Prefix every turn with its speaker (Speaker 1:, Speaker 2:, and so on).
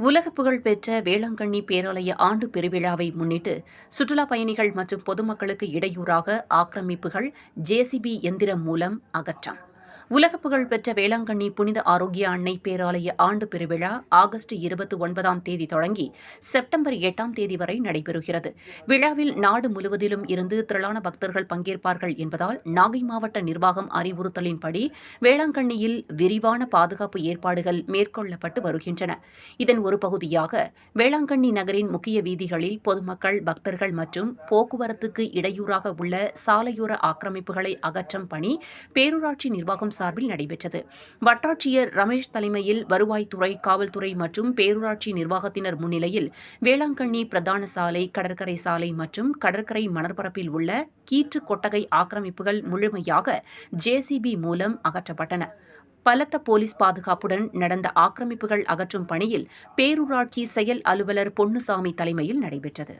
Speaker 1: உலக புகழ்பெற்ற வேளாங்கண்ணி பேராலய ஆண்டு பெருவிழாவை முன்னிட்டு சுற்றுலாப் பயணிகள் மற்றும் பொதுமக்களுக்கு இடையூறாக ஆக்கிரமிப்புகள் ஜேசிபி எந்திரம் மூலம் அகற்றம். உலக புகழ் பெற்ற வேளாங்கண்ணி புனித ஆரோக்கிய அன்னை பேராலய ஆண்டு பெருவிழா ஆகஸ்ட் இருபத்தி ஒன்பதாம் தேதி தொடங்கி செப்டம்பர் எட்டாம் தேதி வரை நடைபெறுகிறது. விழாவில் நாடு முழுவதிலும் இருந்து திரளான பக்தர்கள் பங்கேற்பார்கள் என்பதால் நாகை மாவட்ட நிர்வாகம் அறிவுறுத்தலின்படி வேளாங்கண்ணியில் விரிவான பாதுகாப்பு ஏற்பாடுகள் மேற்கொள்ளப்பட்டு வருகின்றன. இதன் ஒரு பகுதியாக வேளாங்கண்ணி நகரின் முக்கிய வீதிகளில் பொதுமக்கள் பக்தர்கள் மற்றும் போக்குவரத்துக்கு இடையூறாக உள்ள சாலையோர ஆக்கிரமிப்புகளை அகற்றும் பணி பேரூராட்சி நிர்வாகம் சார்பில் நடைபெற்றது. வட்டாட்சியர் ரமேஷ் தலைமையில் வருவாய்த்துறை காவல்துறை மற்றும் பேரூராட்சி நிர்வாகத்தினர் முன்னிலையில் வேளாங்கண்ணி பிரதான சாலை கடற்கரை சாலை மற்றும் கடற்கரை மணற்பரப்பில் உள்ள கீற்று கொட்டகை ஆக்கிரமிப்புகள் முழுமையாக ஜேசிபி மூலம் அகற்றப்பட்டன. பலத்த போலீஸ் பாதுகாப்புடன் நடந்த ஆக்கிரமிப்புகள் அகற்றும் பணியில் பேரூராட்சி செயல் அலுவலர் பொன்னுசாமி தலைமையில் நடைபெற்றது.